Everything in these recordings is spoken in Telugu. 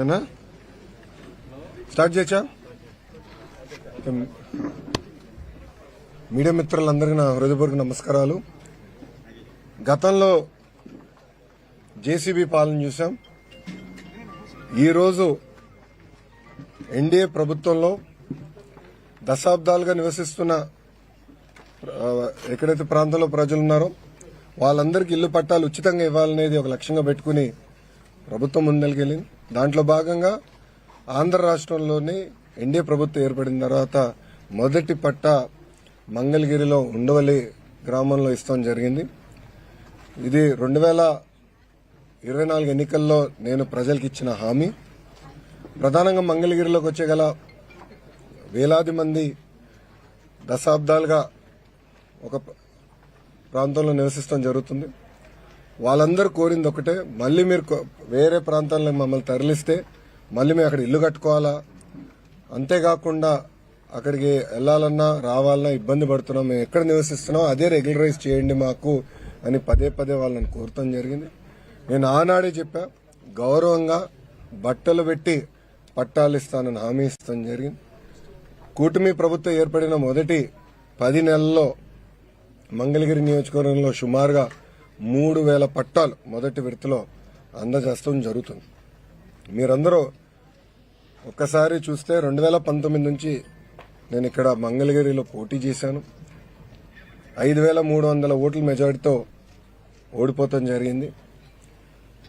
ఏనా? స్టార్ట్ చేయొచ్చా మీడియా మిత్రులందరికీ నా హృదయపూర్వక నమస్కారాలు. గతంలో జేసీబీ పాలన చూసాం. ఈరోజు ఎన్డీఏ ప్రభుత్వంలో దశాబ్దాలుగా నివసిస్తున్న ఎక్కడైతే ప్రాంతంలో ప్రజలు ఉన్నారో వాళ్ళందరికీ ఇల్లు పట్టాలు ఉచితంగా ఇవ్వాలనేది ఒక లక్ష్యంగా పెట్టుకుని ప్రభుత్వం ముందలికెళ్ళింది దాంట్లో భాగంగా ఆంధ్ర రాష్ట్రంలోని ఎన్డీఏ ప్రభుత్వం ఏర్పడిన తర్వాత మొదటి పట్ట మంగళగిరిలో ఉండవల్లి గ్రామంలో ఇస్తాం జరిగింది. ఇది రెండు వేల ఇరవై నాలుగు ఎన్నికల్లో నేను ప్రజలకు ఇచ్చిన హామీ. ప్రధానంగా మంగళగిరిలోకి వచ్చే గల వేలాది మంది దశాబ్దాలుగా ఒక ప్రాంతంలో నివసిస్తాం జరుగుతుంది. వాళ్ళందరూ కోరింది ఒకటే మళ్ళీ మీరు వేరే ప్రాంతాల్లో మమ్మల్ని తరలిస్తే మళ్ళీ మేము అక్కడ ఇల్లు కట్టుకోవాలా? అంతేకాకుండా అక్కడికి వెళ్ళాలన్నా రావాలన్నా ఇబ్బంది పడుతున్నాం మేము ఎక్కడ నివసిస్తున్నాం అదే రెగ్యులరైజ్ చేయండి మాకు అని పదే పదే వాళ్ళని కోరటం జరిగింది. నేను ఆనాడే చెప్పా గౌరవంగా బట్టలు పెట్టి పట్టాలు ఇస్తానని హామీ ఇస్తాం జరిగింది. కూటమి ప్రభుత్వం ఏర్పడిన మొదటి పది నెలల్లో మంగళగిరి నియోజకవర్గంలో సుమారుగా మూడు వేల పట్టాలు మొదటి విడతలో అందజేస్తాం జరుగుతుంది. మీరందరూ ఒక్కసారి చూస్తే రెండు వేల పంతొమ్మిది నుంచి నేను ఇక్కడ మంగళగిరిలో పోటీ చేశాను. ఐదు వేల మూడు వందల ఓట్ల మెజారిటీతో ఓడిపోతాం జరిగింది.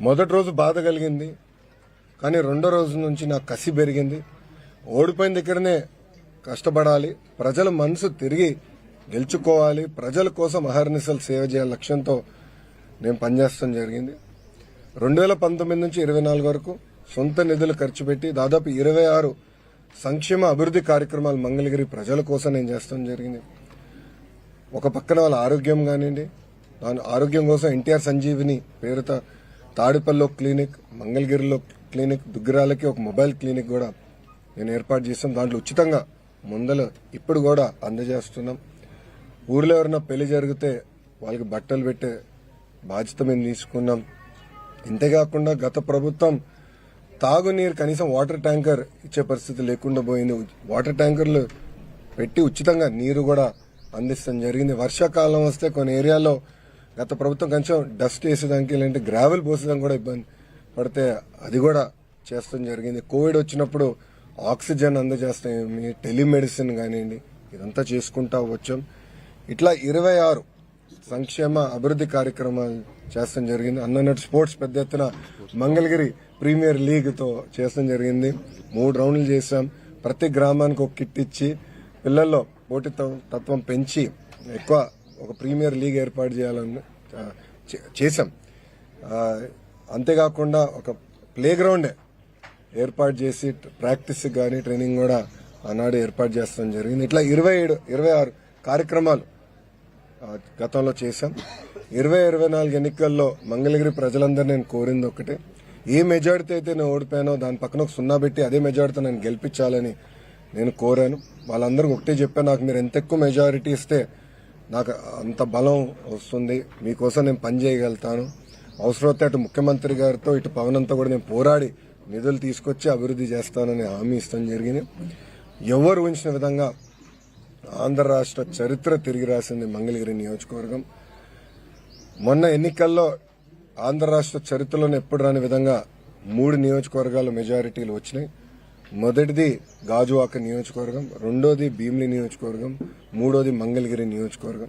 మొదటి రోజు బాధ కలిగింది. కానీ రెండో రోజు నుంచి నాకు కసి పెరిగింది. ఓడిపోయిన దగ్గరనే కష్టపడాలి. ప్రజల మనసు తిరిగి గెలుచుకోవాలి. ప్రజల కోసం అహర్నిశలు సేవ చేయాలి లక్ష్యంతో నేను పనిచేస్తాం జరిగింది. రెండు వేల పంతొమ్మిది నుంచి ఇరవై నాలుగు వరకు సొంత నిధులు ఖర్చు పెట్టి దాదాపు ఇరవై ఆరు సంక్షేమ అభివృద్ధి కార్యక్రమాలు మంగళగిరి ప్రజల కోసం నేను చేస్తాం జరిగింది. ఒక పక్కన వాళ్ళ ఆరోగ్యం కానివ్వండి దాని ఆరోగ్యం కోసం ఎన్టీఆర్ సంజీవిని పేరుతో తాడిపల్లిలో క్లినిక్ మంగళగిరిలో క్లినిక్ దుగ్గిరాలకి ఒక మొబైల్ క్లినిక్ కూడా నేను ఏర్పాటు చేస్తాం దాంట్లో ఉచితంగా ముందలు ఇప్పుడు కూడా అందజేస్తున్నాం. ఊర్లో ఎవరైనా పెళ్ళి జరిగితే వాళ్ళకి బట్టలు పెట్టే బాధ్యత మేము తీసుకున్నాం. ఇంతేకాకుండా గత ప్రభుత్వం తాగునీరు కనీసం వాటర్ ట్యాంకర్ ఇచ్చే పరిస్థితి లేకుండా పోయింది. వాటర్ ట్యాంకర్లు పెట్టి ఉచితంగా నీరు కూడా అందిస్తాం జరిగింది. వర్షాకాలం వస్తే కొన్ని ఏరియాలో గత ప్రభుత్వం కొంచెం డస్ట్ వేసేదానికి లేదంటే గ్రావెల్ పోసేదానికి కూడా ఇబ్బంది పడితే అది కూడా చేస్తాం జరిగింది. కోవిడ్ వచ్చినప్పుడు ఆక్సిజన్ అందజేస్తాం. టెలిమెడిసిన్ కానివ్వండి ఇదంతా చేసుకుంటా వచ్చాం. ఇట్లా ఇరవై ఆరు సంక్షేమ అభివృద్ధి కార్యక్రమాలు చేస్తాం జరిగింది. అన్నట్టు స్పోర్ట్స్ పెద్ద ఎత్తున మంగళగిరి ప్రీమియర్ లీగ్తో చేస్తాం జరిగింది. మూడు రౌండ్లు చేశాం. ప్రతి గ్రామానికి ఒక కిట్ ఇచ్చి పిల్లల్లో పోటీ తత్వం పెంచి ఎక్కువ ఒక ప్రీమియర్ లీగ్ ఏర్పాటు చేయాలని చేశాం. అంతేకాకుండా ఒక ప్లే గ్రౌండే ఏర్పాటు చేసి ప్రాక్టీస్ కానీ ట్రైనింగ్ కూడా ఆనాడు ఏర్పాటు చేస్తాం జరిగింది. ఇట్లా ఇరవై ఏడు ఇరవై ఆరు కార్యక్రమాలు గతంలో చేశాం. ఇరవై ఇరవై నాలుగు ఎన్నికల్లో మంగళగిరి ప్రజలందరూ నేను కోరింది ఒకటే. ఏ మెజార్టీ అయితే నేను ఓడిపోయానో దాని పక్కన ఒక సున్నా పెట్టి అదే మెజార్టీతో నేను గెలిపించాలని నేను కోరాను. వాళ్ళందరికీ ఒకటే చెప్పాను నాకు మీరు ఎంత ఎక్కువ మెజారిటీ ఇస్తే నాకు అంత బలం వస్తుంది. మీకోసం నేను పని చేయగలుగుతాను. అవసరమైతే అటు ముఖ్యమంత్రి గారితో ఇటు పవన్ అంతా కూడా నేను పోరాడి నిధులు తీసుకొచ్చి అభివృద్ధి చేస్తానని హామీ ఇస్తాం జరిగింది. ఎవరు ఊహించిన విధంగా ఆంధ్ర రాష్ట్ర చరిత్ర తిరిగి రాసింది మంగళగిరి నియోజకవర్గం. మొన్న ఎన్నికల్లో ఆంధ్ర రాష్ట్ర చరిత్రలోనే ఎప్పుడు రాని విధంగా మూడు నియోజకవర్గాల మెజారిటీలు వచ్చినాయి. మొదటిది గాజువాక నియోజకవర్గం రెండోది భీమిలి నియోజకవర్గం మూడోది మంగళగిరి నియోజకవర్గం.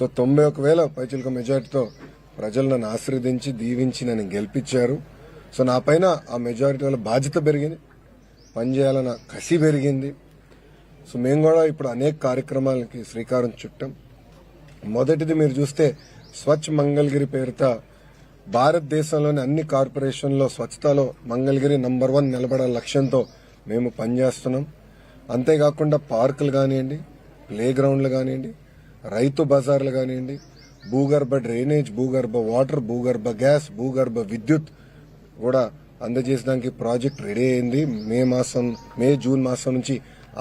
సో తొంభై ఒక వేల పైచిలక మెజారిటీతో ప్రజలు నన్ను ఆశీర్వదించి దీవించి నన్ను గెలిపించారు. సో నా పైన ఆ మెజారిటీ వల్ల బాధ్యత పెరిగింది. పనిచేయాలన్న కసి పెరిగింది. సో మేము కూడా ఇప్పుడు అనేక కార్యక్రమాలకి శ్రీకారం చుట్టాం. మొదటిది మీరు చూస్తే స్వచ్ఛ మంగళగిరి పేరుతో భారతదేశంలోని అన్ని కార్పొరేషన్లో స్వచ్ఛతలో మంగళగిరి నంబర్ వన్ నిలబడే లక్ష్యంతో మేము పనిచేస్తున్నాం. అంతేకాకుండా పార్కులు కానివ్వండి ప్లే గ్రౌండ్లు కానివ్వండి రైతు బజార్లు కానివ్వండి భూగర్భ డ్రైనేజ్ భూగర్భ వాటర్ భూగర్భ గ్యాస్ భూగర్భ విద్యుత్ కూడా అందజేసడానికి ప్రాజెక్ట్ రెడీ అయింది. మే మాసం మే జూన్ మాసం నుంచి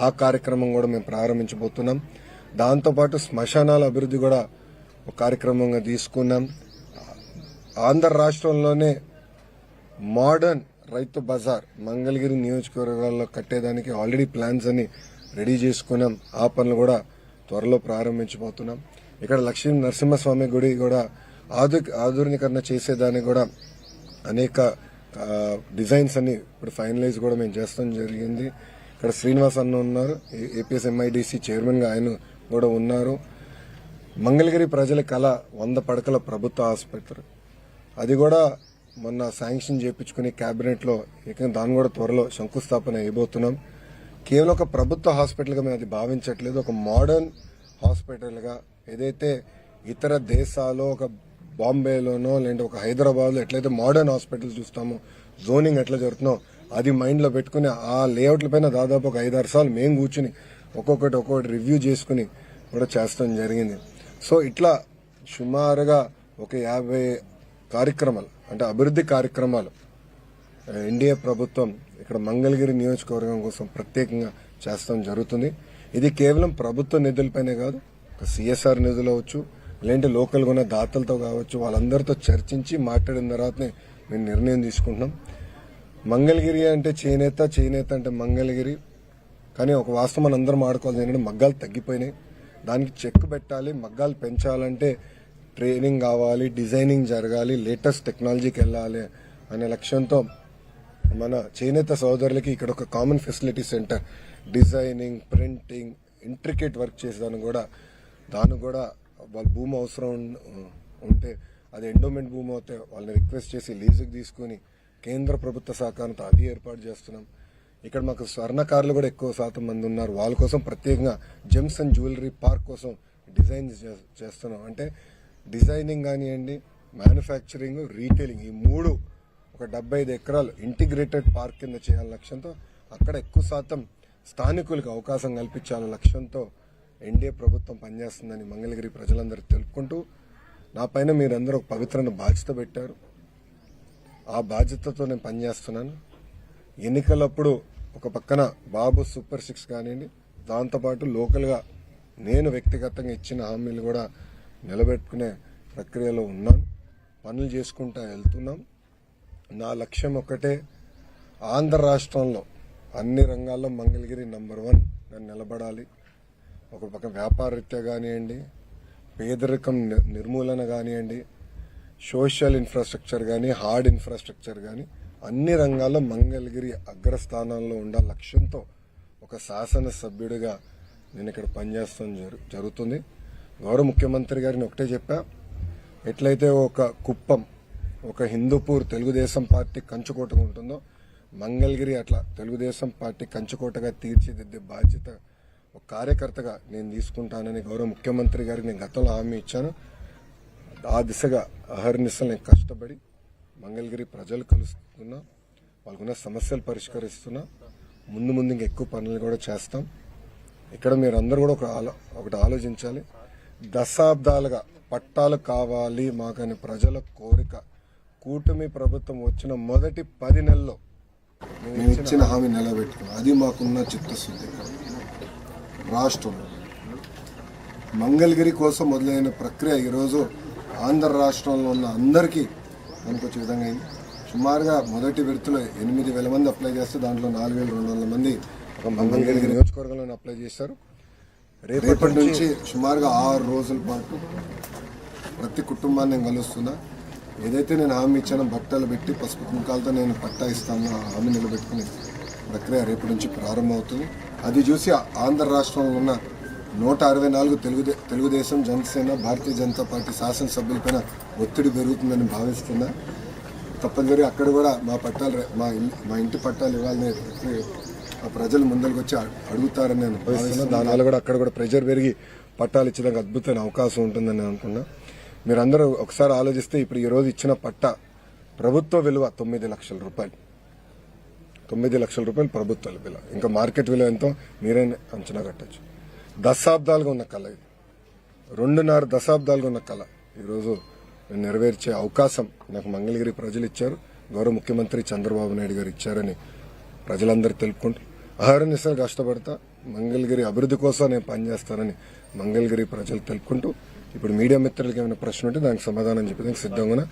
ఆ కార్యక్రమం కూడా మేము ప్రారంభించబోతున్నాం. దాంతోపాటు శ్మశానాల అభివృద్ధి కూడా ఒక కార్యక్రమంగా తీసుకున్నాం. ఆంధ్ర రాష్ట్రంలోనే మోడర్న్ రైతు బజార్ మంగళగిరి నియోజకవర్గాల్లో కట్టేదానికి ఆల్రెడీ ప్లాన్స్ అన్ని రెడీ చేసుకున్నాం. ఆ పనులు కూడా త్వరలో ప్రారంభించబోతున్నాం. ఇక్కడ లక్ష్మీ నరసింహస్వామి గుడి కూడా ఆధు ఆధునీకరణ చేసేదానికి కూడా అనేక డిజైన్స్ అన్ని ఇప్పుడు ఫైనలైజ్ కూడా మేము చేస్తాం జరిగింది. ఇక్కడ శ్రీనివాస్ అన్న ఉన్నారు. ఏపీఎస్ ఎంఐడిసి చైర్మన్గా ఆయన కూడా ఉన్నారు. మంగళగిరి ప్రజల కళ వంద పడకల ప్రభుత్వ ఆసుపత్రి. అది కూడా మొన్న శాంక్షన్ చేయించుకుని క్యాబినెట్లో లో ఇక దాన్ని కూడా త్వరలో శంకుస్థాపన అయిపోతున్నాం. కేవలం ఒక ప్రభుత్వ హాస్పిటల్గా మేము అది భావించట్లేదు. ఒక మోడర్న్ హాస్పిటల్గా ఏదైతే ఇతర దేశాల్లో ఒక బాంబేలోనో లేదంటే ఒక హైదరాబాద్లో ఎట్లయితే మోడర్న్ హాస్పిటల్ చూస్తామో జోనింగ్ ఎట్లా జరుగుతుందో అది మైండ్లో పెట్టుకుని ఆ లేఅవుట్ల పైన దాదాపు ఒక ఐదారు సార్లు మేము కూర్చుని ఒక్కొక్కటి ఒక్కొక్కటి రివ్యూ చేసుకుని కూడా చేస్తాం జరిగింది. సో ఇట్లా సుమారుగా ఒక యాభై కార్యక్రమాలు అంటే అభివృద్ధి కార్యక్రమాలు ఎన్డీఏ ప్రభుత్వం ఇక్కడ మంగళగిరి నియోజకవర్గం కోసం ప్రత్యేకంగా చేస్తాం జరుగుతుంది. ఇది కేవలం ప్రభుత్వ నిధులపైనే కాదు ఒక సిఎస్ఆర్ నిధులు అవచ్చు లేదంటే లోకల్గా ఉన్న దాతలతో కావచ్చు వాళ్ళందరితో చర్చించి మాట్లాడిన తర్వాతనే మేము నిర్ణయం తీసుకుంటున్నాం. మంగళగిరి అంటే చేనేత చేనేత అంటే మంగళగిరి. కానీ ఒక వాస్తవం మనం అందరం ఆడుకోవాలి ఏంటంటే మగ్గాలు తగ్గిపోయినాయి. దానికి చెక్ పెట్టాలి మగ్గాలు పెంచాలంటే ట్రైనింగ్ కావాలి డిజైనింగ్ జరగాలి లేటెస్ట్ టెక్నాలజీకి వెళ్ళాలి అనే లక్ష్యంతో మన చేనేత సోదరులకి ఇక్కడ ఒక common facility centre designing printing intricate work చేసేదాన్ని కూడా. దాన్ని కూడా వాళ్ళ భూమి అవసరం ఉంటే అది ఎండోమెంట్ భూమి అయితే వాళ్ళని రిక్వెస్ట్ చేసి లీజుకి తీసుకుని కేంద్ర ప్రభుత్వ సహకారంతో అది ఏర్పాటు చేస్తున్నాం. ఇక్కడ మాకు స్వర్ణకారులు కూడా ఎక్కువ శాతం మంది ఉన్నారు. వాళ్ళ కోసం ప్రత్యేకంగా జెమ్స్ అండ్ జ్యువెలరీ పార్క్ కోసం డిజైన్ చే- చేస్తున్నాం. అంటే డిజైనింగ్ కానివ్వండి మ్యానుఫ్యాక్చరింగ్ రీటైలింగ్ ఈ మూడు ఒక డెబ్బై ఐదు ఎకరాలు ఇంటిగ్రేటెడ్ పార్క్ కింద చేయాల లక్ష్యంతో అక్కడ ఎక్కువ శాతం స్థానికులకు అవకాశం కల్పించాల లక్ష్యంతో ఎన్డీఏ ప్రభుత్వం పనిచేస్తుందని మంగళగిరి ప్రజలందరూ తెలుపుకుంటూ నా పైన మీరందరూ ఒక పవిత్రమైన బాధ్యత పెట్టారు. ఆ బాధ్యతతో నేను పనిచేస్తున్నాను. ఎన్నికలప్పుడు ఒక పక్కన బాబు సూపర్ సిక్స్ కానివ్వండి దాంతోపాటు లోకల్గా నేను వ్యక్తిగతంగా ఇచ్చిన హామీలు కూడా నిలబెట్టుకునే ప్రక్రియలో ఉన్నాను. పనులు చేసుకుంటా వెళ్తున్నాం. నా లక్ష్యం ఒకటే ఆంధ్ర రాష్ట్రంలో అన్ని రంగాల్లో మంగళగిరి నంబర్ వన్ నేను నిలబడాలి. ఒక పక్క వ్యాపారరీత్యా కానివ్వండి పేదరికం నిర్మూలన కానివ్వండి సోషల్ ఇన్ఫ్రాస్ట్రక్చర్ కానీ హార్డ్ ఇన్ఫ్రాస్ట్రక్చర్ కానీ అన్ని రంగాల్లో మంగళగిరి అగ్రస్థానంలో ఉండే లక్ష్యంతో ఒక శాసనసభ్యుడిగా నేను ఇక్కడ పనిచేస్తాం జరు- జరుగుతుంది. గౌరవ ముఖ్యమంత్రి గారిని ఒకటే చెప్పా. ఎట్లయితే ఒక కుప్పం ఒక హిందూపూర్ తెలుగుదేశం పార్టీ కంచుకోటగా ఉంటుందో మంగళగిరి అట్లా తెలుగుదేశం పార్టీ కంచుకోటగా తీర్చిదిద్దే బాధ్యత ఒక కార్యకర్తగా నేను తీసుకుంటానని గౌరవ ముఖ్యమంత్రి గారికి నేను గతంలో హామీ ఇచ్చాను. ఆ దిశగా అహర్నిశలు నేను కష్టపడి మంగళగిరి ప్రజలు కలుస్తున్నా వాళ్ళకున్న సమస్యలు పరిష్కరిస్తున్నా ముందు ముందు ఇంకా ఎక్కువ పనులు కూడా చేస్తాం. ఇక్కడ మీరు అందరూ కూడా ఒక ఆలో- ఒకటి ఆలోచించాలి. దశాబ్దాలుగా పట్టాలు కావాలి మాకని ప్రజల కోరిక. కూటమి ప్రభుత్వం వచ్చిన మొదటి పది నెలల్లో మేము ఇచ్చిన హామీ నిలబెట్టుకున్నాం. అది మాకున్న చిత్తశుద్ధి. రాష్ట్రంలో మంగళగిరి కోసం మొదలైన ప్రక్రియ ఈరోజు ఆంధ్ర రాష్ట్రంలో ఉన్న అందరికీ అనుకొచ్చే విధంగా అయింది. సుమారుగా మొదటి విడతలో ఎనిమిది వేల మంది అప్లై చేస్తే దాంట్లో నాలుగు వేల రెండు వందల మంది మంగళగిరి నియోజకవర్గంలో అప్లై చేశారు. రేపటి నుంచి సుమారుగా ఆరు రోజుల పాటు ప్రతి కుటుంబాన్ని నేను కలుస్తున్నా. ఏదైతే నేను హామీ ఇచ్చానో బట్టలు పెట్టి పసుపు కుంకాలతో నేను పట్టా ఇస్తాను హామీ నిలబెట్టుకుని ప్రక్రియ రేపటి నుంచి ప్రారంభమవుతుంది. అది చూసి ఆంధ్ర రాష్ట్రంలో ఉన్న నూట అరవై నాలుగు తెలుగుదే తెలుగుదేశం జనసేన భారతీయ జనతా పార్టీ శాసనసభ్యులపైన ఒత్తిడి పెరుగుతుందని భావిస్తున్నా. తప్పనిసరిగా అక్కడ కూడా మా పట్టాలు మా మా ఇంటి పట్టాలు ఇవ్వాలని ఆ ప్రజలు ముందరికి వచ్చి అడు- అడుగుతారని నేను భావిస్తున్నా. దానివల్ల కూడా అక్కడ కూడా ప్రెజర్ పెరిగి పట్టాలు ఇచ్చడానికి అద్భుతమైన అవకాశం ఉంటుందని నేను అనుకున్నా. మీరందరూ ఒకసారి ఆలోచిస్తే ఇప్పుడు ఈ రోజు ఇచ్చిన పట్ట ప్రభుత్వ విలువ తొమ్మిది లక్షల రూపాయలు. తొమ్మిది లక్షల రూపాయలు ప్రభుత్వ విలువ. ఇంకా మార్కెట్ విలువ ఎంతో మీరే అంచనా కట్టచ్చు. దశాబ్దాలుగా ఉన్న కళ ఇది. రెండున్నర దశాబ్దాలుగా ఉన్న కళ. ఈరోజు నేను నెరవేర్చే అవకాశం నాకు మంగళగిరి ప్రజలు ఇచ్చారు. గౌరవ ముఖ్యమంత్రి చంద్రబాబు నాయుడు గారు ఇచ్చారని ప్రజలందరూ తెలుపుకుంటూ అహర్నిశలు కష్టపడతా మంగళగిరి అభివృద్ధి కోసం నేను పనిచేస్తానని మంగళగిరి ప్రజలు తెలుపుకుంటూ ఇప్పుడు మీడియా మిత్రులకి ఏమైనా ప్రశ్న ఉంటే దానికి సమాధానం చెప్పేందుకు సిద్ధంగా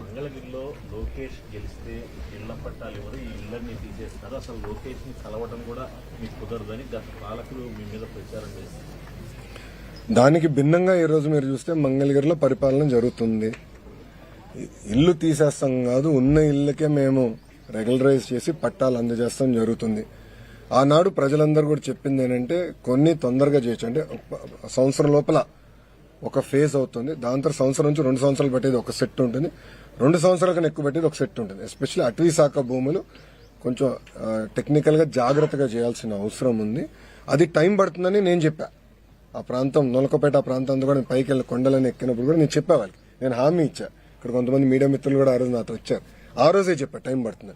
మంగళగిరిలో లోకేష్ గెలిస్తే ఇళ్ళ పట్టాలు ఇవ్వరు ఈ తీసేస్తారు అసలు లోకేష్ని కలవడం కూడా మీకు కుదరదని గత పాలకులు మీ మీద ప్రచారం చేస్తారు దానికి భిన్నంగా ఈ రోజు మీరు చూస్తే మంగళగిరిలో పరిపాలన జరుగుతుంది. ఇల్లు తీసేస్తాం కాదు ఉన్న ఇళ్ళకే మేము రెగ్యులరైజ్ చేసి పట్టాలు అందజేస్తాం జరుగుతుంది. ఆనాడు ప్రజలందరూ కూడా చెప్పింది ఏంటంటే కొన్ని తొందరగా చేయొచ్చు. అంటే సంవత్సరం లోపల ఒక ఫేజ్ అవుతుంది. దాని తర్వాత సంవత్సరం నుంచి రెండు సంవత్సరాలు పట్టేది ఒక సెట్ ఉంటుంది. రెండు సంవత్సరాల కన్నా ఎక్కువ పట్టేది ఒక సెట్ ఉంటుంది. ఎస్పెషల్లీ అటవీ శాఖ భూములు కొంచెం టెక్నికల్గా జాగ్రత్తగా చేయాల్సిన అవసరం ఉంది. అది టైం పడుతుందని నేను చెప్పా. ఆ ప్రాంతం నొలకపేట ఆ ప్రాంతం కూడా నేను పైకి వెళ్ళి కొండలని ఎక్కినప్పుడు కూడా నేను చెప్పా వాళ్ళకి. నేను హామీ ఇచ్చా. ఇక్కడ కొంతమంది మీడియా మిత్రులు కూడా ఆ రోజు నాతో వచ్చారు. ఆ రోజే చెప్పా టైం పడుతుంది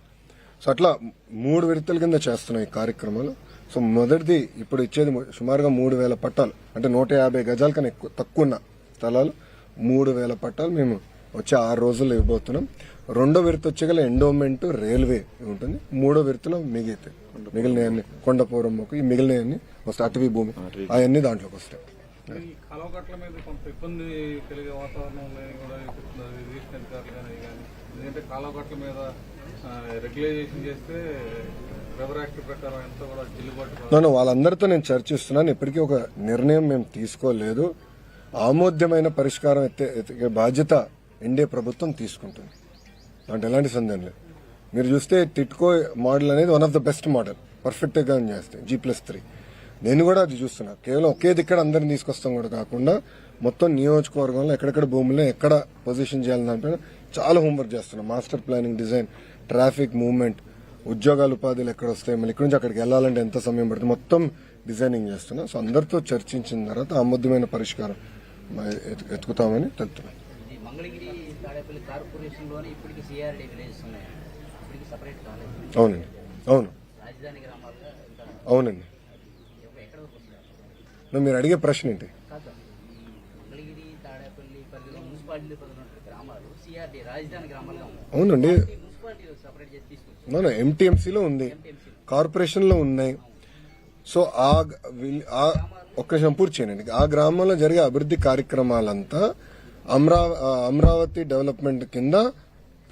సో అట్లా మూడు విడతల కింద చేస్తున్నాయి ఈ కార్యక్రమాలు. సో మొదటిది ఇప్పుడు ఇచ్చేది సుమారుగా మూడు వేల పట్టాలు. అంటే నూట యాభై గజాల కన్నా ఎక్కువ తక్కువ ఉన్న స్థలాలు. మూడు వేల పట్టాలు మేము వచ్చే ఆరు రోజుల్లో ఇవ్వబోతున్నాం. రెండో విడత వచ్చేగల ఎండోమెంట్ రైల్వే ఉంటుంది. మూడో విడతలో మిగిలితే మిగిలినవన్నీ కొండపూరం మొక్క ఈ మిగిలినవన్నీ వస్తాయి అటవీ భూమి. అవన్నీ దాంట్లోకి వస్తాయి. నన్ను వాళ్ళందరితో నేను చర్చిస్తున్నాను ఇప్పటికీ ఒక నిర్ణయం మేము తీసుకోలేదు. ఆమోద్యమైన పరిష్కారం ఎత్తే ఎత్తే బాధ్యత ఎన్డీఏ ప్రభుత్వం తీసుకుంటుంది. దాంట్లో ఎలాంటి సందేహం లేదు. మీరు చూస్తే టిట్కో మోడల్ అనేది one of the best model పర్ఫెక్ట్గా చేస్తాయి జీ ప్లస్ త్రీ నేను కూడా అది చూస్తున్నా. కేవలం ఒకే దిక్కడ అందరిని తీసుకొస్తాం కూడా కాకుండా మొత్తం నియోజకవర్గంలో ఎక్కడెక్కడ భూముల్లో ఎక్కడ పొజిషన్ చేయాలని దానిపైన చాలా హోంవర్క్ చేస్తున్నాం. Master planning design traffic movement ఉద్యోగాలు ఉపాధులు ఎక్కడ వస్తాయి మళ్ళీ ఇక్కడ నుంచి అక్కడికి వెళ్ళాలంటే ఎంత సమయం పడుతుంది మొత్తం డిజైనింగ్ చేస్తున్నా. సో అందరితో చర్చించిన తర్వాత ఆమోద్యమైన పరిష్కారం ఎతుకుతామని తెలుపుతున్నాం తాడేపల్లి కార్పొరేషన్లోనే ఇప్పటికి సిఆర్డీ విలేజెస్ ఉన్నాయి. ఇప్పటికి సపరేట్ కాలేదు అవునండి. అవును. రాజధాని గ్రామాలుగా ఇంకా అవునండి. ఎక్కడ వరకు వస్తారు మరి అడిగే ప్రశ్న ఏంటి? కాదు. సార్. ఈ మంగళగిరి తాడేపల్లి పరిధిలో మున్సిపాలిటీ పరిధిలో ఉన్నటువంటి గ్రామాలు సిఆర్డీ రాజధాని గ్రామాలుగా ఉన్నాయి. అవునండి. ఈ సపరేట్ చేసి ఎంటీఎంసీలో ఉంది. కార్పొరేషన్లో. ఉన్నాయి. సో ఆ గ- విల్- ఆ ఒక్క నిమిషం పూర్తి చేయండి. ఆ గ్రామంలో జరిగే అభివృద్ధి కార్యక్రమాలంతా అమరా అమరావతి డెవలప్మెంట్ కింద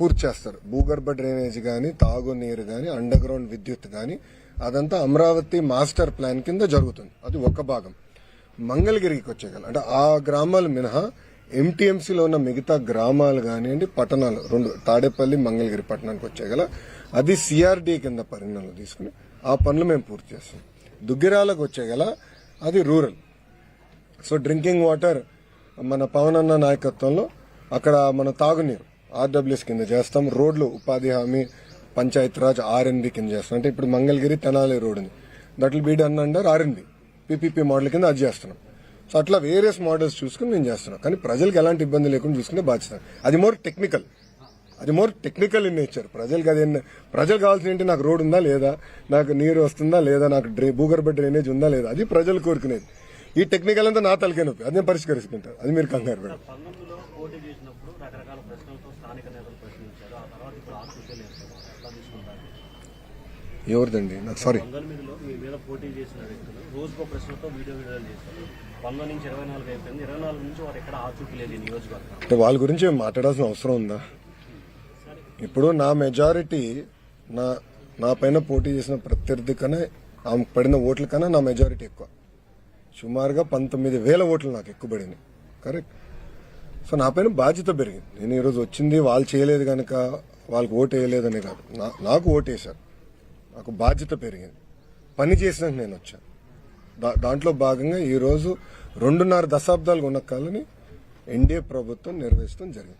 పూర్తి చేస్తారు. భూగర్భ డ్రైనేజ్ కానీ తాగునీరు కానీ అండర్ గ్రౌండ్ విద్యుత్ కానీ అదంతా అమరావతి మాస్టర్ ప్లాన్ కింద జరుగుతుంది. అది ఒక భాగం. మంగళగిరికి వచ్చేగల అంటే ఆ గ్రామాలు మినహా ఎంటీఎంసీలో ఉన్న మిగతా గ్రామాలు కానివ్వండి పట్టణాలు రెండు తాడేపల్లి మంగళగిరి పట్టణానికి వచ్చేయగల. అది సిఆర్డీ కింద పరిగణనలో తీసుకుని ఆ పనులు మేము పూర్తి చేస్తాం. దుగ్గిరాలకు వచ్చేయగల. అది రూరల్. సో డ్రింకింగ్ వాటర్ మన పవన్ అన్న నాయకత్వంలో అక్కడ మన తాగునీరు ఆర్డబ్ల్యూఎస్ కింద చేస్తాం. రోడ్లు ఉపాధి హామీ పంచాయత్ రాజ్ ఆర్ఎన్బి కింద చేస్తాం. అంటే ఇప్పుడు మంగళగిరి తెనాలి రోడ్ ఉంది that will be done under RNB. PPP model కింద అది చేస్తున్నాం. సో అట్లా వేరియస్ మోడల్స్ చూసుకుని నేను చేస్తున్నాం. కానీ ప్రజలకు ఎలాంటి ఇబ్బంది లేకుండా చూసుకునే బాధ్యత. అది మోర్ టెక్నికల్. అది మోర్ టెక్నికల్ ఇన్ నేచర్. ప్రజలకు అది ప్రజలు కావాల్సిన ఏంటి? నాకు రోడ్ ఉందా లేదా? నాకు నీరు వస్తుందా లేదా? నాకు డ్రై భూగర్భ డ్రైనేజ్ ఉందా లేదా? అది ప్రజలు కోరుకునేది ఈ టెక్నికల్ అంతా నా తలకే నొప్పి. అది నేను పరిష్కరించుకుంటాను అది మీరు కంగారు తీసుకుంటారు? ఎవరిదండి? నాకు సారీ అంటే వాళ్ళ గురించి మాట్లాడాల్సిన అవసరం ఉందా? ఇప్పుడు నా మెజారిటీ నా నా పైన పోటీ చేసిన ప్రత్యర్థి కన్నా ఆమె పడిన ఓట్ల కన్నా నా మెజారిటీ ఎక్కువ. సుమారుగా పంతొమ్మిది వేల ఓట్లు నాకు ఎక్కువ పడినాయి కరెక్ట్ సో నా పైన బాధ్యత పెరిగింది. నేను ఈరోజు వచ్చింది వాళ్ళు చేయలేదు కనుక వాళ్ళకి ఓటు వేయలేదని కాదు. నాకు ఓటు వేశారు. నాకు బాధ్యత పెరిగింది. పని చేసినాక నేను వచ్చాను. దా- దాంట్లో భాగంగా ఈరోజు రెండున్నర దశాబ్దాలుగా ఉన్న కాలని ఎన్డీఏ ప్రభుత్వం నిర్వహించడం జరిగింది.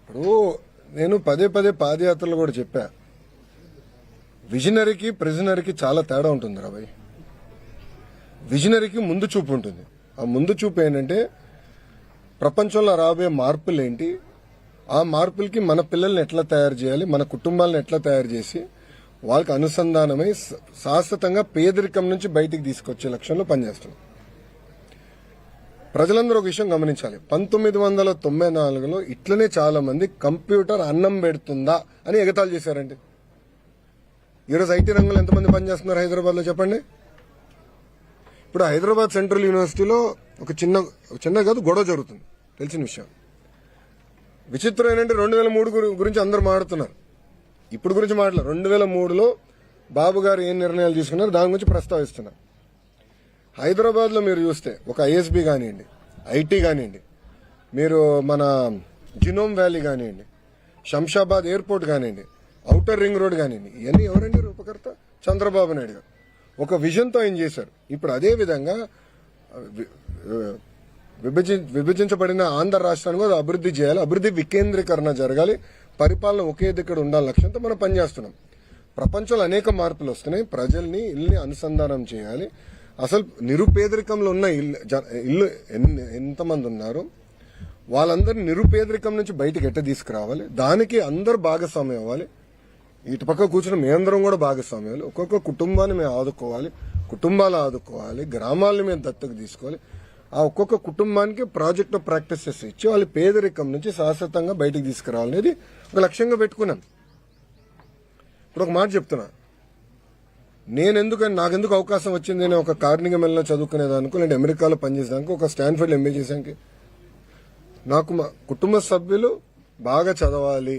ఇప్పుడు నేను పదే పదే పాదయాత్రలు కూడా చెప్పా. విజనరీకి ప్రిజనరీకి చాలా తేడా ఉంటుంది రాబాయ్ విజనరీకి ముందు చూపు ఉంటుంది. ఆ ముందు చూపు ఏంటంటే ప్రపంచంలో రాబోయే మార్పులు ఏంటి ఆ మార్పులకి మన పిల్లల్ని ఎట్లా తయారు చేయాలి? మన కుటుంబాలను ఎట్లా తయారు చేసి వాళ్ళకి అనుసంధానమై శాశ్వతంగా పేదరికం నుంచి బయటికి తీసుకొచ్చే లక్ష్యంలో పనిచేస్తున్నాం ప్రజలందరూ ఒక విషయం గమనించాలి. పంతొమ్మిది వందల తొంభై నాలుగులో ఇట్లనే చాలా మంది కంప్యూటర్ అన్నం పెడుతుందా అని ఎగతాళి చేశారండి. ఈరోజు ఐటీ రంగంలో ఎంతమంది పనిచేస్తున్నారు హైదరాబాద్లో చెప్పండి? ఇప్పుడు హైదరాబాద్ సెంట్రల్ యూనివర్సిటీలో ఒక చిన్న చిన్న కాదు గొడవ జరుగుతుంది. తెలిసిన విషయం. విచిత్రం ఏంటంటే రెండు వేల మూడు గురించి అందరు మాట్లాడుతున్నారు. ఇప్పుడు గురించి మాట్లాడారు రెండు వేల మూడులో బాబు గారు ఏం నిర్ణయాలు తీసుకున్నారు? దాని గురించి ప్రస్తావిస్తున్నారు. హైదరాబాద్లో మీరు చూస్తే ఒక ఐఎస్బి కానివ్వండి ఐటీ కానివ్వండి మీరు మన జినోమ్ వ్యాలీ కానివ్వండి శంషాబాద్ ఎయిర్పోర్ట్ కానివ్వండి అవుటర్ రింగ్ రోడ్ కానీ ఇవన్నీ ఎవరండి రూపకర్త చంద్రబాబు నాయుడు గారు. ఒక విజన్తో ఆయన చేశారు. ఇప్పుడు అదే విధంగా విభజి విభజించబడిన ఆంధ్ర రాష్ట్రాన్ని కూడా అభివృద్ధి చేయాలి. అభివృద్ధి వికేంద్రీకరణ జరగాలి. పరిపాలన ఒకే దగ్గర ఉండాలి. లక్ష్యంతో మనం పనిచేస్తున్నాం. ప్రపంచంలో అనేక మార్పులు వస్తున్నాయి. ప్రజల్ని ఇల్లుని అనుసంధానం చేయాలి. అసలు నిరుపేదరికంలో ఉన్న ఇల్లు జ- ఇల్లు ఎంతమంది ఉన్నారు? వాళ్ళందరినీ నిరుపేదరికం నుంచి బయటకు ఎట్ట తీసుకురావాలి? దానికి అందరు భాగస్వామ్యం అవ్వాలి. ఇటు పక్క కూర్చుని మేమందరం కూడా భాగస్వామ్యాలు. ఒక్కొక్క కుటుంబాన్ని మేము ఆదుకోవాలి కుటుంబాలు ఆదుకోవాలి గ్రామాలను మేము దత్తకు తీసుకోవాలి. ఆ ఒక్కొక్క కుటుంబానికి ప్రాజెక్ట్ ప్రాక్టీసెస్ ఇచ్చి వాళ్ళ పేదరికం నుంచి శాశ్వతంగా బయటకు తీసుకురావాలనేది ఒక లక్ష్యంగా పెట్టుకున్నాం ఇప్పుడు ఒక మాట చెప్తున్నా. నేను ఎందుకని నాకెందుకు అవకాశం వచ్చింది నేను ఒక కార్నిక మెల్లో చదువుకునేదానికి లేదంటే అమెరికాలో పనిచేసేదానికి ఒక స్టాన్ఫర్డ్ ఎంబీ చేసానికి నాకు మా కుటుంబ సభ్యులు బాగా చదవాలి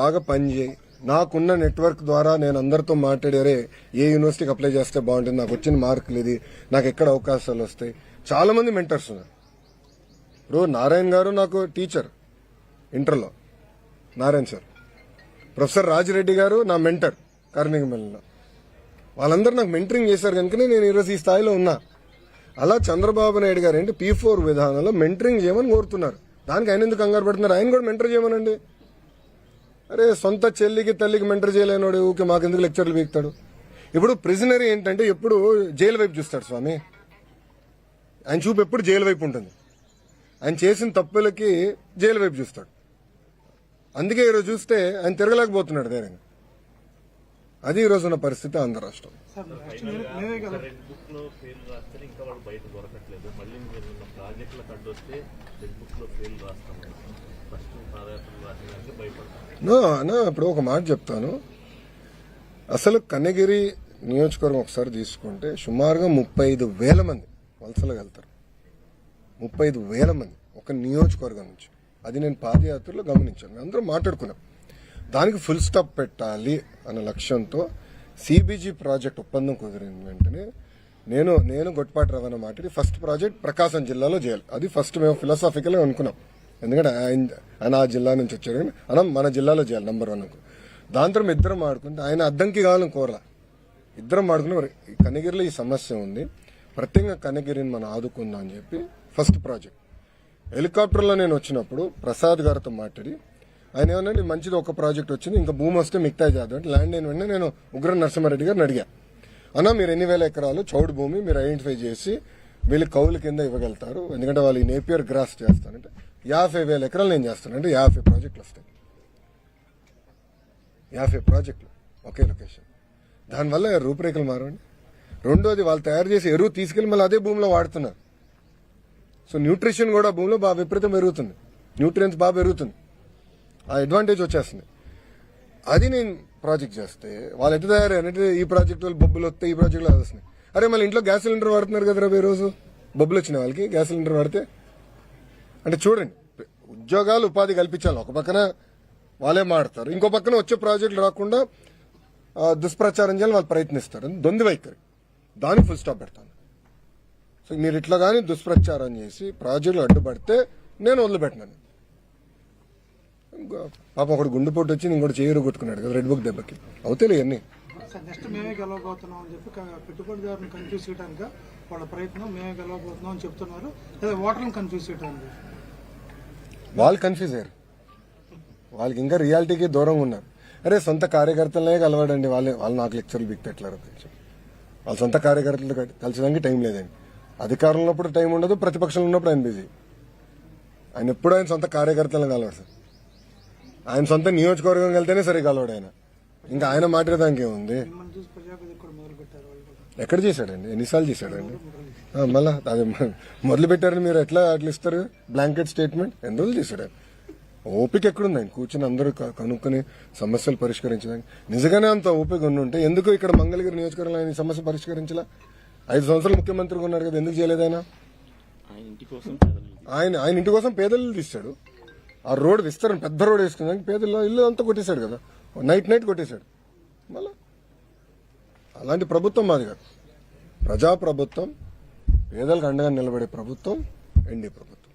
బాగా పనిచేయి. నాకున్న నెట్వర్క్ ద్వారా నేను అందరితో మాట్లాడారే ఏ యూనివర్సిటీకి అప్లై చేస్తే బాగుంటుంది నాకు వచ్చిన మార్కులు ఇది నాకు ఎక్కడ అవకాశాలు వస్తాయి. చాలా మంది మెంటర్స్ ఉన్నారు. ఇప్పుడు నారాయణ గారు నాకు టీచర్ ఇంటర్లో. నారాయణ సార్. ప్రొఫెసర్ రాజిరెడ్డి గారు నా మెంటర్ కార్మికమెల్లో వాళ్ళందరూ నాకు మెంటరింగ్ చేశారు కనుకనే నేను ఈరోజు ఈ స్థాయిలో ఉన్నా. అలా చంద్రబాబు నాయుడు గారు ఏంటి పీ ఫోర్ విధానంలో మెంటరింగ్ చేయమని కోరుతున్నారు. దానికి ఆయన ఎందుకు కంగారు పడుతున్నారు? ఆయన కూడా మెంటర్ చేయమనండి. అరే సొంత చెల్లికి తల్లికి మెంటర్ చేయలేనోడు ఊకే మాకెందుకు లెక్చర్లు వీక్తాడు ఇప్పుడు ప్రిజనరీ ఏంటంటే ఎప్పుడు జైలు వైపు చూస్తాడు స్వామి. ఆయన చూపు ఎప్పుడు జైలు వైపు ఉంటుంది. ఆయన చేసిన తప్పులకి జైలు వైపు చూస్తాడు. అందుకే ఈరోజు చూస్తే ఆయన తిరగలేకపోతున్నాడు ధైర్యంగా. అది ఈ రోజు ఉన్న పరిస్థితి ఆంధ్ర రాష్ట్రం. రెడ్ బుక్లో ఫెయిల్ రాస్తే ఇంకా వాడు బయట దొరకట్లేదు. మళ్ళీ మీరు ప్రాజెక్టులకు అడ్డొస్తే రెడ్ బుక్లో ఫెయిల్ రాస్తాము ఫస్ట్ అన్న ఇప్పుడు ఒక మాట చెప్తాను. అసలు కన్నగిరి నియోజకవర్గం ఒకసారి తీసుకుంటే సుమారుగా ముప్పై ఐదు వేల మంది వలసలకు వెళ్తారు. ముప్పై ఐదు వేల మంది ఒక నియోజకవర్గం నుంచి. అది నేను పాదయాత్రలో గమనించాను. మేము అందరం మాట్లాడుకున్నాం. దానికి ఫుల్ స్టాప్ పెట్టాలి అన్న లక్ష్యంతో సిబిజీ ప్రాజెక్ట్ ఒప్పందం కుదిరిన వెంటనే నేను నేను గొట్పాటి రవాణా మాట్లాడి ఫస్ట్ ప్రాజెక్ట్ ప్రకాశం జిల్లాలో చేయాలి. అది ఫస్ట్ మేము ఫిలాసాఫికల్గా అనుకున్నాం. ఎందుకంటే ఆయన ఆయన ఆ జిల్లా నుంచి వచ్చారు. కానీ మనం మన జిల్లాలో చేయాలి నంబర్ వన్ దాంతో ఇద్దరం ఆడుకుంటే ఆయన అద్దంకి కావాలని కోరలా. ఇద్దరం ఆడుకుని కనగిరిలో ఈ ఈ సమస్య ఉంది. ప్రత్యేకంగా కనిగిరిని మనం ఆదుకుందాం అని చెప్పి ఫస్ట్ ప్రాజెక్ట్ హెలికాప్టర్లో నేను వచ్చినప్పుడు ప్రసాద్ గారితో మాట్లాడి ఆయన ఏమన్నా మంచిది ఒక ప్రాజెక్ట్ వచ్చింది ఇంకా భూమి వస్తే మిగతా చేద్దాం అంటే ల్యాండ్ అయిన వెంటనే నేను ఉగ్ర నరసింహారెడ్డి గారిని అడిగా. అన్నా మీరు ఎన్ని వేల ఎకరాలు చౌడు భూమి మీరు ఐడెంటిఫై చేసి వీళ్ళు కౌలు కింద ఇవ్వగలుగుతారు. ఎందుకంటే వాళ్ళు ఈ నేపియర్ గ్రాస్ చేస్తానంటే యాభై వేల ఎకరాలు నేను చేస్తాను అంటే యాభై ప్రాజెక్టులు వస్తాయి. యాభై ప్రాజెక్టులు ఒకే లొకేషన్. దానివల్ల రూపురేఖలు మారండి రెండోది వాళ్ళు తయారు చేసి ఎరువు తీసుకెళ్ళి మళ్ళీ అదే భూమిలో వాడుతున్నారు. సో న్యూట్రిషన్ కూడా భూమిలో బాగా విపరీతం పెరుగుతుంది. న్యూట్రియన్స్ బాగా పెరుగుతుంది. ఆ అడ్వాంటేజ్ వచ్చేస్తుంది. అది నేను ప్రాజెక్ట్ చేస్తే వాళ్ళు ఎట్లా తయారంటే ఈ ప్రాజెక్ట్ వాళ్ళు బొబ్బులు వస్తాయి ఈ ప్రాజెక్టులు అది వస్తున్నాయి అరే మళ్ళీ ఇంట్లో గ్యాస్ సిలిండర్ వాడుతున్నారు కదా రేపు రోజు? బొబ్బులు వచ్చిన వాళ్ళకి గ్యాస్ సిలిండర్ వాడితే అంటే చూడండి ఉద్యోగాలు ఉపాధి కల్పించాలి. ఒక పక్కన వాళ్ళే మాడతారు. ఇంకో పక్కన వచ్చే ప్రాజెక్టులు రాకుండా దుష్ప్రచారం చేయాలని వాళ్ళు ప్రయత్నిస్తారు. అది దొంది వైఖరి. దానికి ఫుల్ స్టాప్ పెడతాను. సో మీరు ఇట్లా కానీ దుష్ప్రచారం చేసి ప్రాజెక్టులు అడ్డుపడితే నేను వదిలిపెట్టినాను. ఇంకో పాపం ఒకడు గుండెపోటు వచ్చి ఇంకోటి చేయరు కొట్టుకున్నాడు కదా రెడ్ బుక్ దెబ్బకి. అవుతాయి ఇవన్నీ. నెక్స్ట్ మేమే గెలవబోతున్నాం అని చెప్పి పెట్టుబడిదారుని కన్ఫ్యూజ్ చేయడానికి వాళ్ళ ప్రయత్నం మేమే గెలవబోతున్నాం అని చెప్తున్నారు. లేదా ఓటర్లను కన్ఫ్యూజ్ చేయడానికి వాళ్ళు కన్ఫ్యూజ్ అయ్యారు. వాళ్ళకి ఇంకా రియాలిటీకి దూరంగా ఉన్నారు. అరే సొంత కార్యకర్తలనే కలవాడండి. వాళ్ళే వాళ్ళు నాకు లెక్చర్లు బిక్తెట్లారు వాళ్ళ సొంత కార్యకర్తలు కలిసడానికి టైం లేదండి. అధికారంలో ఉన్నప్పుడు టైం ఉండదు ప్రతిపక్షంలో ఉన్నప్పుడు ఆయన బిజీ ఆయన ఎప్పుడు ఆయన సొంత కార్యకర్తలను కలవాడు సార్. ఆయన సొంత నియోజకవర్గం వెళ్తేనే సరే కలవాడు ఆయన. ఇంకా ఆయన మాట్లాడడానికి ఏముంది? ఎక్కడ చేశాడండి? ఎన్నిసార్లు చేశాడండి? మళ్ళా అది మొదలు పెట్టారని మీరు ఎట్లా అట్లా ఇస్తారు? Blanket statement? రోజులు చేశాడు? ఓపిక ఎక్కడుంది? ఆయన కూర్చుని అందరూ కనుక్కొని సమస్యలు పరిష్కరించడానికి. నిజంగానే అంత ఓపిక ఉంటే ఎందుకు ఇక్కడ మంగళగిరి నియోజకవర్గంలో ఆయన సమస్య పరిష్కరించలా? ఐదు సంవత్సరాలు ముఖ్యమంత్రిగా ఉన్నాడు కదా ఎందుకు చేయలేదు ఆయన? ఆయన ఇంటి కోసం పేదలు ఆయన ఆయన ఇంటి కోసం పేదలు తీశాడు. ఆ రోడ్ విస్తరణ పెద్ద రోడ్ వేసుకున్నాక పేదల ఇల్లు అంతా కొట్టేశాడు కదా. నైట్ నైట్ కొట్టేశాడు. మళ్ళా? అలాంటి ప్రభుత్వం మాది కాదు. ప్రజా ప్రభుత్వం పేదలకు అండగా నిలబడే ప్రభుత్వం ఎన్డీ ప్రభుత్వం.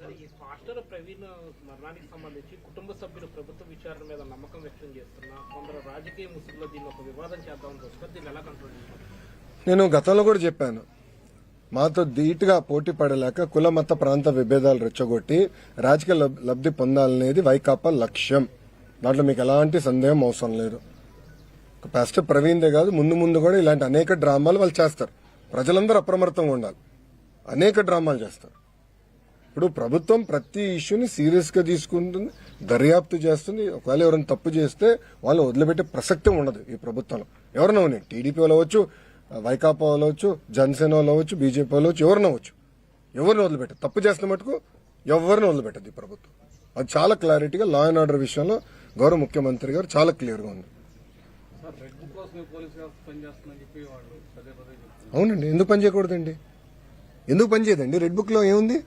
సార్ ఈ మాస్టర్ ప్రవీణ్ మరణానికి సంబంధించి కుటుంబ సభ్యులు ప్రభుత్వ విచారణ మీద నమ్మకం వ్యక్తం చేస్తున్నా కొందరు రాజకీయ ముసుగులో దీన్ని ఒక వివాదం చేద్దామని చూస్తారు దీన్ని ఎలా కంట్రోల్ చేస్తారు? నేను గతంలో కూడా చెప్పాను. మాతో ధీటుగా పోటీ పడలేక కుల మత ప్రాంత విభేదాలు రెచ్చగొట్టి రాజకీయ లబ్- లబ్ధి పొందాలనేది వైకాపా లక్ష్యం. దాంట్లో మీకు ఎలాంటి సందేహం అవసరం లేదు. పాస్టర్ ప్రవీణ్దే కాదు ముందు ముందు కూడా ఇలాంటి అనేక డ్రామాలు వాళ్ళు చేస్తారు. ప్రజలందరూ అప్రమత్తంగా ఉండాలి. అనేక డ్రామాలు చేస్తారు. ఇప్పుడు ప్రభుత్వం ప్రతి ఇష్యూని సీరియస్గా తీసుకుంటుంది దర్యాప్తు చేస్తుంది. ఒకవేళ ఎవరైనా తప్పు చేస్తే వాళ్ళు వదిలిపెట్టే ప్రసక్తి ఉండదు ఈ ప్రభుత్వంలో. ఎవరైనా ఉన్నాయి టీడీపీ వాళ్ళు అవ్వచ్చు వైకాపా వాళ్ళు అవ్వచ్చు జనసేన వాళ్ళు అవ్వచ్చు బీజేపీ వాళ్ళు అవ్వచ్చు ఎవరిని అవ్వచ్చు. ఎవరిని వదిలిపెట్టదు? తప్పు చేస్తున్న మటుకు ఎవరిని వదిలిపెట్టదు ఈ ప్రభుత్వం. అది చాలా క్లారిటీగా లా అండ్ ఆర్డర్ విషయంలో గౌరవ ముఖ్యమంత్రి గారు చాలా క్లియర్గా ఉంది. అవునండి ఎందుకు పని చేయకూడదండి? ఎందుకు పని చేయదండి? రెడ్ బుక్లో ఏముంది?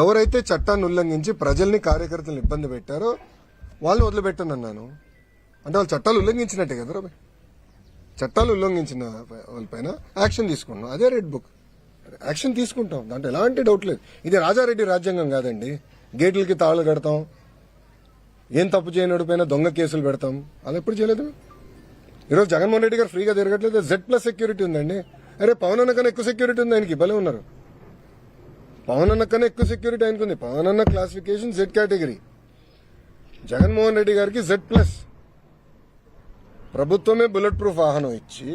ఎవరైతే చట్టాన్ని ఉల్లంఘించి ప్రజల్ని కార్యకర్తలను ఇబ్బంది పెట్టారో వాళ్ళు వదిలిపెట్టను అన్నాను. అంటే వాళ్ళు చట్టాలు ఉల్లంఘించినట్టే కదా రాబాయ్ చట్టాలు ఉల్లంఘించిన వాళ్ళపైన యాక్షన్ తీసుకున్నాం అదే రెడ్ బుక్ యాక్షన్ తీసుకుంటాం. దాంట్లో ఎలాంటి డౌట్ లేదు. ఇది రాజారెడ్డి రాజ్యాంగం కాదండి. గేట్లకి తాళు కడతాం. ఏం తప్పు చేయనోడి పైన దొంగ కేసులు పెడతాం. అలా ఎప్పుడు చేయలేదు? ఈరోజు జగన్మోహన్ రెడ్డి గారు ఫ్రీగా తిరగట్లేదు. జెడ్ ప్లస్ సెక్యూరిటీ ఉందండి. అరే పవన్ అన్న కన్నా ఎక్కువ సెక్యూరిటీ ఉంది ఆయనకి భలే ఉన్నారు. పవన్ అన్న కన్నా ఎక్కువ సెక్యూరిటీ ఆయనకు ఉంది పవన్ అన్న classification Z category Jaganmohan Reddy గారికి జెడ్ ప్లస్ ప్రభుత్వమే బుల్లెట్ ప్రూఫ్ వాహనం ఇచ్చి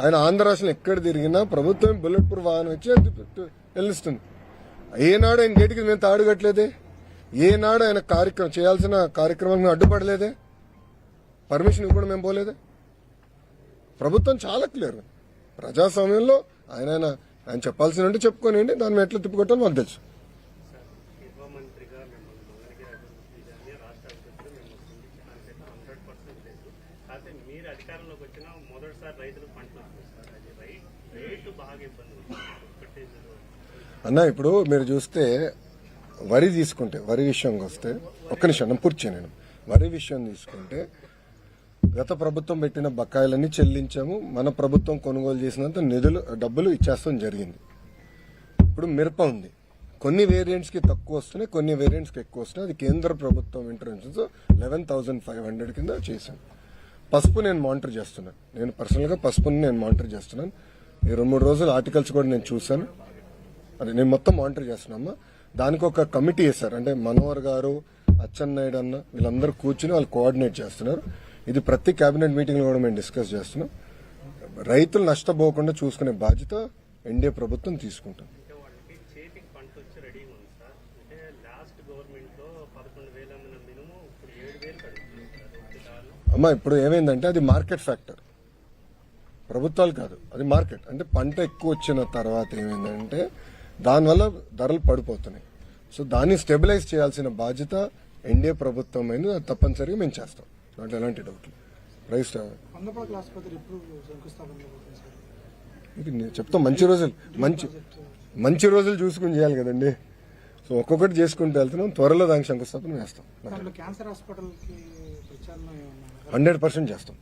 ఆయన ఆంధ్ర రాష్ట్రం ఎక్కడ తిరిగినా ప్రభుత్వమే బుల్లెట్ ప్రూఫ్ వాహనం ఇచ్చి వెళ్ళిస్తుంది. ఏనాడు ఆయన గేటుకి మేము తాడుగట్లేదే ఏనాడు ఆయన కార్యక్రమం చేయాల్సిన కార్యక్రమాలకు అడ్డుపడలేదే? పర్మిషన్ ఇవ్వకుండా మేము పోలేదే? ప్రభుత్వం చాలా క్లియర్ ప్రజాస్వామ్యంలో ఆయన ఆయన చెప్పాల్సినంటే చెప్పుకోనండి దాని మీద ఎట్లా తిప్పుకొట్టాలో మాకు తెలుసు. అన్న ఇప్పుడు మీరు చూస్తే వరి తీసుకుంటే వరి విషయంకి వస్తే ఒక్క నిమిషం పూర్తి నేను. వరి విషయం తీసుకుంటే గత ప్రభుత్వం పెట్టిన బకాయిలన్నీ చెల్లించాము. మన ప్రభుత్వం కొనుగోలు చేసినంత నిధులు డబ్బులు ఇచ్చేస్తాం జరిగింది. ఇప్పుడు మిరప ఉంది. కొన్ని వేరియంట్స్కి తక్కువ వస్తున్నాయి కొన్ని వేరియంట్స్కి ఎక్కువ వస్తున్నాయి. అది కేంద్ర ప్రభుత్వం interventions eleven thousand five hundred కింద చేశాను పసుపు నేను మానిటర్ చేస్తున్నాను. నేను పర్సనల్గా పసుపుని నేను మానిటర్ చేస్తున్నాను. ఈ రెండు మూడు రోజులు ఆర్టికల్స్ కూడా నేను చూశాను. అది నేను మొత్తం మానిటర్ చేస్తున్నామా దానికి ఒక కమిటీ వేశారు. అంటే మనోహర్ గారు అచ్చెన్నాయుడు అన్న వీళ్ళందరూ కూర్చుని వాళ్ళు కోఆర్డినేట్ చేస్తున్నారు. ఇది ప్రతి కేబినెట్ మీటింగ్లో కూడా మేము డిస్కస్ చేస్తున్నాం. రైతులు నష్టపోకుండా చూసుకునే బాధ్యత ఎన్డీఏ ప్రభుత్వం తీసుకుంటాం అమ్మా ఇప్పుడు ఏమైందంటే అది మార్కెట్ ఫ్యాక్టర్ ప్రభుత్వాలు కాదు అది మార్కెట్ అంటే పంట ఎక్కువ వచ్చిన తర్వాత ఏమైందంటే దానివల్ల ధరలు పడిపోతున్నాయి. సో దాన్ని స్టెబిలైజ్ చేయాల్సిన బాధ్యత ఎన్డీఏ ప్రభుత్వం అయింది. తప్పనిసరిగా మేము చేస్తాం. దాంట్లో ఎలాంటి డౌట్ ప్రైస్ సార్? ఇది నేను చెప్తాం మంచి రోజులు మంచి మంచి రోజులు చూసుకుని చేయాలి కదండి. సో ఒక్కొక్కటి చేసుకుంటూ వెళ్తున్నాం త్వరలో దానికి శంకుస్థాపన ప్రచారం హండ్రెడ్ పర్సెంట్ చేస్తాం.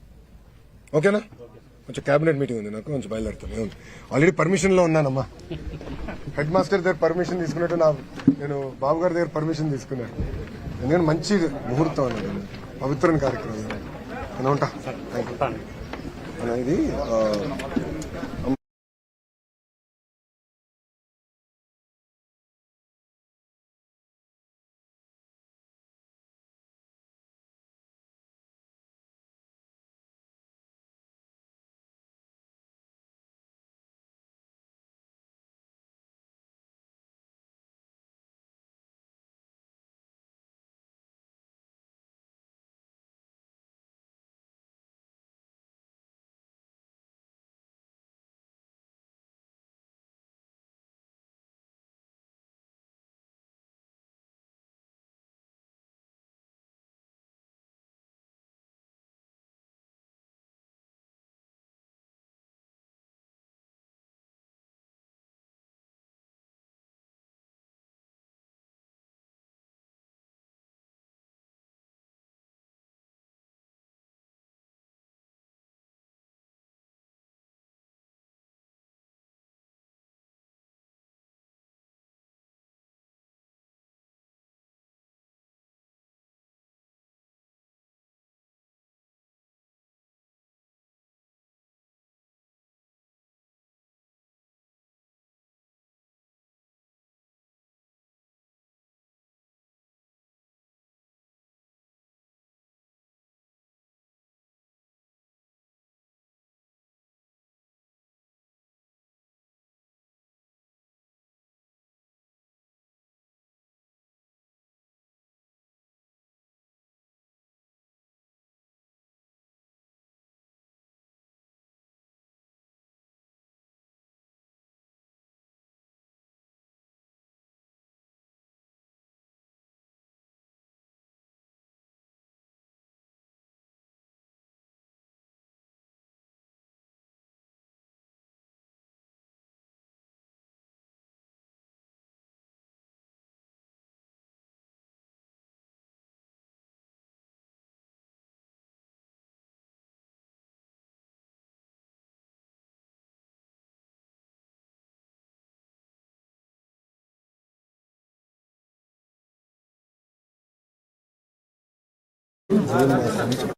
ఓకేనా? కొంచెం క్యాబినెట్ మీటింగ్ ఉంది నాకు కొంచెం బయలుదేరుతాను. ఏముంది? ఆల్రెడీ పర్మిషన్లో ఉన్నానమ్మా. హెడ్ మాస్టర్ దగ్గర పర్మిషన్ తీసుకున్నట్టు నా నేను బాబు గారి దగ్గర పర్మిషన్ తీసుకున్నాను. ఎందుకంటే మంచి ముహూర్తం అన్నది. పవిత్రమైన కార్యక్రమం. నేను ఉంటా? థ్యాంక్ యూ ఇది జూన్ మాసం నుంచి